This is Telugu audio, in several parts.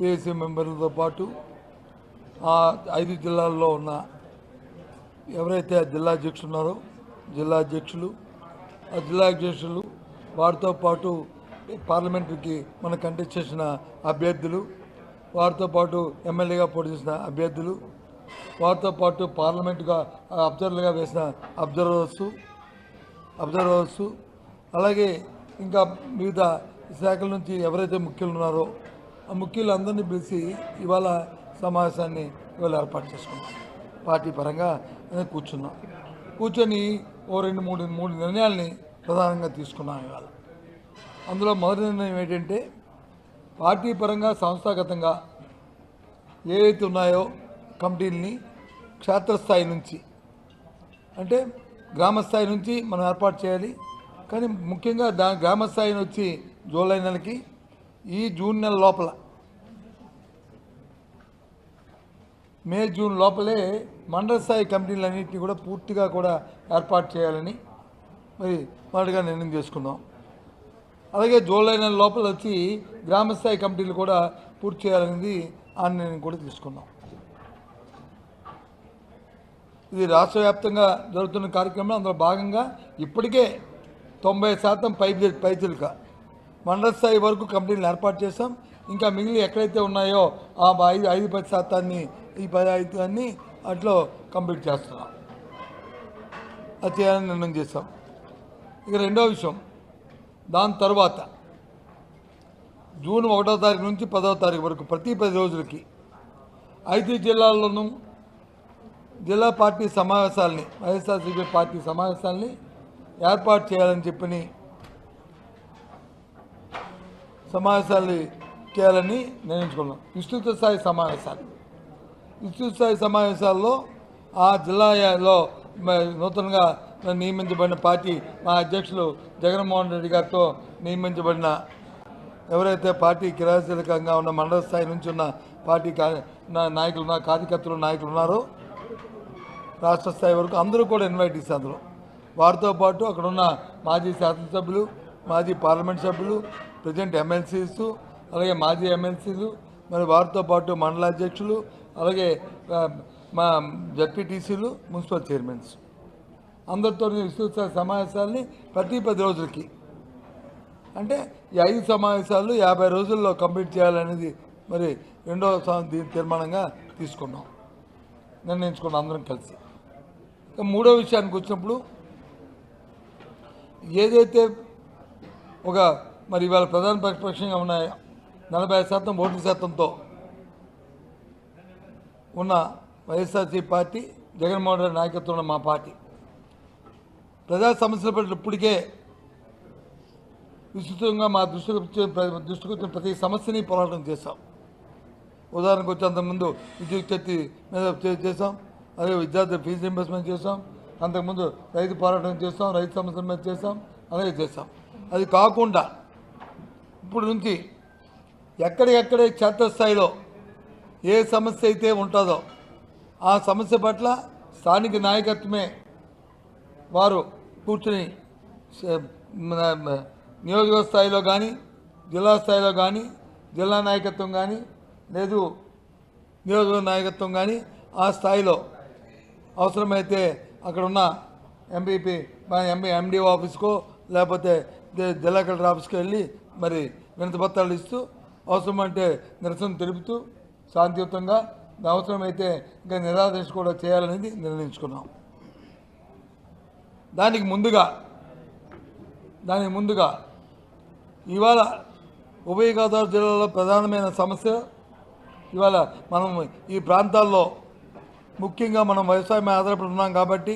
పిఎస్సీ మెంబర్లతో పాటు ఆ ఐదు జిల్లాల్లో ఉన్న ఎవరైతే జిల్లా అధ్యక్షులు ఉన్నారో జిల్లా అధ్యక్షులు ఆ జిల్లా అధ్యక్షులు వారితో పాటు పార్లమెంటరీకి మన కంటెస్ట్ చేసిన అభ్యర్థులు వారితో పాటు ఎమ్మెల్యేగా పోటీ చేసిన అభ్యర్థులు వారితో పాటు పార్లమెంటుగా అబ్జర్వర్లుగా వేసిన అబ్జర్వర్స్ అబ్జర్వర్స్ అలాగే ఇంకా వివిధ శాఖల నుంచి ఎవరైతే ముఖ్యులు ఉన్నారో ఆ ముఖ్యులు అందరినీ పిలిచి ఇవాళ సమావేశాన్ని ఇవాళ ఏర్పాటు చేసుకున్నాం పార్టీ పరంగా కూర్చున్నాం. కూర్చొని ఓ రెండు మూడు మూడు నిర్ణయాల్ని ప్రధానంగా తీసుకున్నాం ఇవాళ. అందులో మొదటి నిర్ణయం ఏంటంటే పార్టీ పరంగా సంస్థాగతంగా ఏవైతే ఉన్నాయో కమిటీలని క్షేత్రస్థాయి నుంచి అంటే గ్రామస్థాయి నుంచి మనం ఏర్పాటు చేయాలి. కానీ ముఖ్యంగా దా గ్రామ వచ్చి జూలై నెలకి ఈ జూన్ నెల లోపల మే జూన్ లోపలే మండల స్థాయి కమిటీలన్నింటినీ కూడా పూర్తిగా కూడా ఏర్పాటు చేయాలని మరి మొదటిగా నిర్ణయం చేసుకున్నాం. అలాగే జూలై నెల లోపల వచ్చి గ్రామ స్థాయి కమిటీలు కూడా పూర్తి చేయాలనేది ఆ నిర్ణయం కూడా తీసుకున్నాం. ఇది రాష్ట్ర వ్యాప్తంగా జరుగుతున్న కార్యక్రమంలో అందులో భాగంగా ఇప్పటికే తొంభై శాతం పై పైచిలుక మండల స్థాయి వరకు కంపెనీలు ఏర్పాటు చేస్తాం ఇంకా మిగిలి ఎక్కడైతే ఉన్నాయో ఆ ఐదు ఐదు పది శాతాన్ని ఈ పది ఐదాన్ని అట్లో కంప్లీట్ చేస్తున్నాం. అది చేయాలని నిర్ణయం చేస్తాం ఇక రెండో విషయం దాని తర్వాత జూన్ ఒకటో తారీఖు నుంచి పదవ తారీఖు వరకు ప్రతి పది రోజులకి ఐదు జిల్లాల్లోనూ జిల్లా పార్టీ సమావేశాలని వైఎస్ఆర్సీపీ పార్టీ సమావేశాలని ఏర్పాటు చేయాలని చెప్పని సమావేశాలు చేయాలని నిర్ణయించుకున్నాం. విస్తృత స్థాయి సమావేశాలు. విస్తృతస్థాయి సమావేశాల్లో ఆ జిల్లాలో నూతనంగా నియమించబడిన పార్టీ మా అధ్యక్షులు జగన్మోహన్ రెడ్డి గారితో నియమించబడిన ఎవరైతే పార్టీ క్రియాశీలకంగా ఉన్న మండల స్థాయి నుంచి ఉన్న పార్టీ కా- నాయకులు ఉన్న కార్యకర్తలు నాయకులు ఉన్నారో రాష్ట్ర స్థాయి వరకు అందరూ కూడా ఇన్వైట్ చేశారు అందులో. వారితో పాటు అక్కడ ఉన్న మాజీ శాసనసభ్యులు మాజీ పార్లమెంట్ సభ్యులు ప్రజెంట్ ఎమ్మెల్సీస్ అలాగే మాజీ ఎమ్మెల్సీలు మరి వారితో పాటు మండల అధ్యక్షులు అలాగే మా జడ్పీటీసీలు మున్సిపల్ చైర్మన్స్. అందరితో విస్తృత సమావేశాలని ప్రతి పది రోజులకి. అంటే ఈ ఐదు సమావేశాలు యాభై రోజుల్లో కంప్లీట్ చేయాలనేది మరి రెండో దీని తీర్మానంగా తీసుకున్నాం. నిర్ణయించుకున్నాం అందరం కలిసి. ఇక మూడో విషయానికి వచ్చినప్పుడు ఏదైతే ఒక మరి ఇవాళ ప్రధాన ప్రతిపక్షంగా ఉన్నాయో నలభై శాతం ఓట్ల శాతంతో ఉన్న వైఎస్ఆర్సీ పార్టీ జగన్మోహన్ రెడ్డి నాయకత్వంలో మా పార్టీ. ప్రజా సమస్యల పట్ల ఇప్పటికే విస్తృతంగా మా దృష్టికి దృష్టికి వచ్చిన ప్రతి సమస్యని పోరాటం చేశాం. ఉదాహరణకు వచ్చి అంతకుముందు విద్యుత్ శక్తి మీద చేశాం అదే విద్యార్థి ఫీజు రింబర్స్మెంట్ చేసాం అంతకుముందు రైతు పోరాటం చేస్తాం రైతు సమస్యల మీద చేసాం అలాగే చేసాం అది కాకుండా ఇప్పుడు నుంచి ఎక్కడికెక్కడే క్షేత్రస్థాయిలో ఏ సమస్య అయితే ఉంటుందో ఆ సమస్య పట్ల స్థానిక నాయకత్వమే వారు కూర్చుని నియోజకవర్గ స్థాయిలో కానీ జిల్లా స్థాయిలో కానీ జిల్లా నాయకత్వం కానీ లేదు నియోజకవర్గ నాయకత్వం కానీ ఆ స్థాయిలో అవసరమైతే అక్కడ ఉన్న ఎంపీపీ ఎంపీ ఎండిఓ ఆఫీస్కో లేకపోతే జిల్లా కలెక్టర్ ఆఫీస్కి వెళ్ళి మరి వినతిపత్రాలు ఇస్తూ అవసరమంటే నిరసన తెలుపుతూ శాంతియుతంగా అవసరమైతే ఇంకా నిరాదర్శ కూడా చేయాలనేది నిర్ణయించుకున్నాం. దానికి ముందుగా దానికి ముందుగా ఇవాళ ఉభయ గోదావరి జిల్లాలో ప్రధానమైన సమస్య ఇవాళ మనం ఈ ప్రాంతాల్లో ముఖ్యంగా మనం వ్యవసాయం ఆధారపడుతున్నాం ఆధారపడి ఉన్నాం కాబట్టి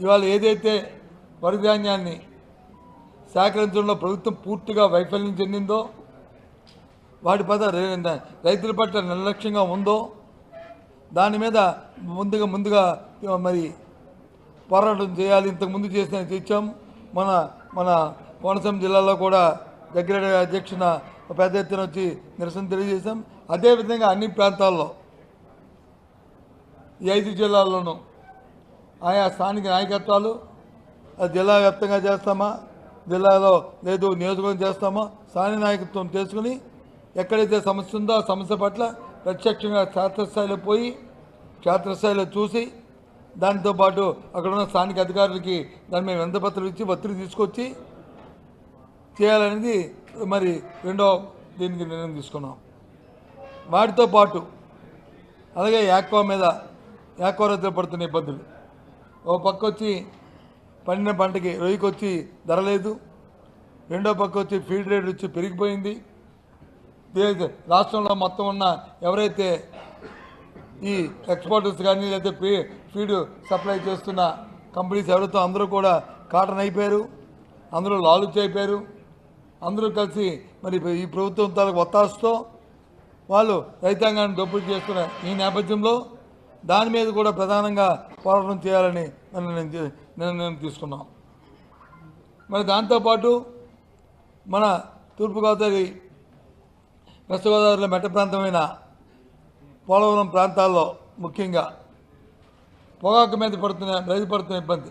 ఇవాళ ఏదైతే వరి ధాన్యాన్ని సేకరించడంలో ప్రభుత్వం పూర్తిగా వైఫల్యం చెందిందో వాటి పట్ల రైతుల పట్ల నిర్లక్ష్యంగా ఉందో దాని మీద ముందుగా ముందుగా మరి పోరాటం చేయాలి. ఇంతకుముందు చేసిన తెచ్చాం మన మన కోనసీమ జిల్లాలో కూడా దగ్గర అధ్యక్షున పెద్ద ఎత్తున వచ్చి నిరసన తెలియజేశాం. అదేవిధంగా అన్ని ప్రాంతాల్లో ఈ ఐదు జిల్లాల్లోనూ ఆయా స్థానిక నాయకత్వాలు జిల్లా వ్యాప్తంగా చేస్తామా? జిల్లాలో లేదు నియోజకవర్గం చేస్తామా? స్థానిక నాయకత్వం చేసుకుని ఎక్కడైతే సమస్య ఉందో ఆ సమస్య పట్ల ప్రత్యక్షంగా క్షేత్రస్థాయిలో పోయి క్షేత్రస్థాయిలో చూసి దానితో పాటు అక్కడ ఉన్న స్థానిక అధికారులకి దాని మీద వెంతపత్రం ఇచ్చి ఒత్తిడి తీసుకొచ్చి చేయాలనేది మరి రెండో దీనికి నిర్ణయం తీసుకున్నాం. వాటితో పాటు అలాగే యాక్వా మీద యాక్వా రైతులు పడుతున్న ఇబ్బందులు. ఓ పక్క వచ్చి పండిన పంటకి రొయ్యకి వచ్చి ధర లేదు. రెండో పక్క వచ్చి ఫీడ్ రేట్ వచ్చి పెరిగిపోయింది. రాష్ట్రంలో మొత్తం ఉన్న ఎవరైతే ఈ ఎక్స్పోర్టర్స్ కానీ లేకపోతే ఫీ- ఫీడ్ సప్లై చేస్తున్న కంపెనీస్ ఎవరితో అందరూ కూడా కాటన్ అయిపోయారు అందరూ లాలుచ్ అయిపోయారు అందరూ కలిసి మరి ఈ ప్రభుత్వం తాలకు ఒత్తాసుతో వాళ్ళు రైతాంగాన్ని దోపిడీ చేస్తున్న ఈ నేపథ్యంలో దాని మీద కూడా ప్రధానంగా పోరాటం చేయాలని నిర్ణయం తీసుకున్నాం. మరి దాంతోపాటు మన తూర్పుగోదావరి వెస్ట్ గోదావరిలో మెట్ట ప్రాంతమైన పోలవరం ప్రాంతాల్లో ముఖ్యంగా పొగాకు మీద పడుతున్న రైతు పడుతున్న ఇబ్బంది.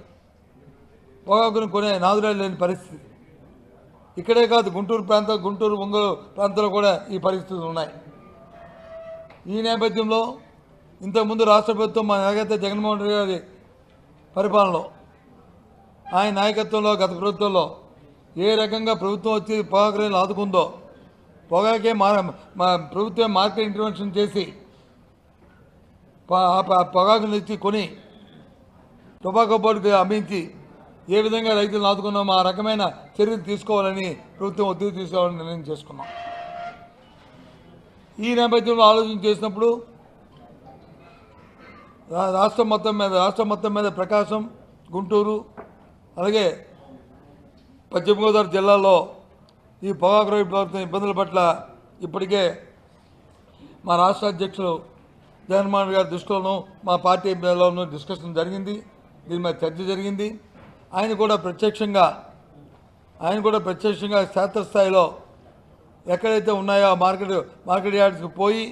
పొగాకును కొనే నాదురాలు లేని పరిస్థితి. ఇక్కడే కాదు గుంటూరు ప్రాంతం గుంటూరు ఒంగోలు ప్రాంతంలో కూడా ఈ పరిస్థితులు ఉన్నాయి. ఈ నేపథ్యంలో ఇంతకుముందు రాష్ట్ర ప్రభుత్వం మన ఎలాగైతే జగన్మోహన్ రెడ్డి గారి పరిపాలనలో ఆయన నాయకత్వంలో గత ప్రభుత్వంలో ఏ రకంగా ప్రభుత్వం వచ్చి పొగాకు రైలు ఆదుకుందో పొగాకే మా మా ప్రభుత్వం మార్కెట్ ఇంటర్వెన్షన్ చేసి ప- పొగాకుని తెచ్చి కొని టొబాకో బోర్డుకి అమ్మించి ఏ విధంగా రైతులను ఆదుకున్నామో ఆ రకమైన చర్యలు తీసుకోవాలని ప్రభుత్వం ఒత్తిడి తీసుకోవాలని నిర్ణయం చేసుకున్నాం. ఈ నేపథ్యంలో ఆలోచన చేసినప్పుడు రా- రాష్ట్రం మొత్తం మీద రాష్ట్రం మొత్తం మీద ప్రకాశం గుంటూరు అలాగే పశ్చిమ గోదావరి జిల్లాలో ఈ పొగాకు రవి పడుతున్న ఇబ్బందుల పట్ల ఇప్పటికే మా రాష్ట్ర అధ్యక్షులు జగన్మోహన్ గారి దృష్టిలోనూ మా పార్టీ లోనూ డిస్కషన్ జరిగింది. దీని మీద చర్చ జరిగింది. ఆయన కూడా ప్రత్యక్షంగా ఆయన కూడా ప్రత్యక్షంగా క్షేత్రస్థాయిలో ఎక్కడైతే ఉన్నాయో ఆ మార్కెట్ మార్కెట్ యార్డ్స్కి పోయి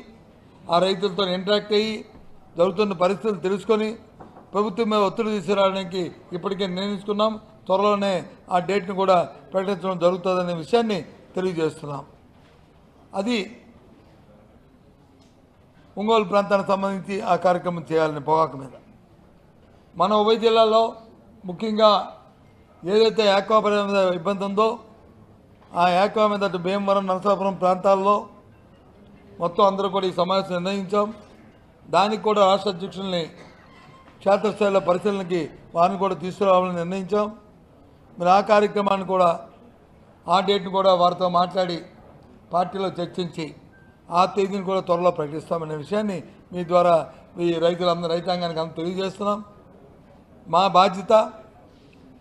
ఆ రైతులతో ఇంటరాక్ట్ అయ్యి జరుగుతున్న పరిస్థితులు తెలుసుకొని ప్రభుత్వం మీద ఒత్తిడి తీసుకురావడానికి ఇప్పటికే నిర్ణయించుకున్నాం. త్వరలోనే ఆ డేట్ను కూడా ప్రకటించడం జరుగుతుందనే విషయాన్ని తెలియజేస్తున్నాం. అది ఒంగోలు ప్రాంతానికి సంబంధించి ఆ కార్యక్రమం చేయాలని పొగాకు మీద. మన ఉభయ జిల్లాలో ముఖ్యంగా ఏదైతే యాక్వాపరి మీద ఇబ్బంది ఉందో ఆ యాక్వా మీద అటు భీమవరం నరసాపురం ప్రాంతాల్లో మొత్తం అందరూ కూడా ఈ సమావేశం నిర్ణయించాం. దానికి కూడా రాష్ట్ర అధ్యక్షుల్ని క్షేత్రస్థాయిలో పరిశీలనకి వారిని కూడా తీసుకురావాలని నిర్ణయించాం. మరి ఆ కార్యక్రమాన్ని కూడా ఆ డేట్ని కూడా వారితో మాట్లాడి పార్టీలో చర్చించి ఆ తేదీని కూడా త్వరలో ప్రకటిస్తామనే విషయాన్ని మీ ద్వారా ఈ రైతులందరూ రైతాంగానికి అందరూ తెలియజేస్తున్నాం. మా బాధ్యత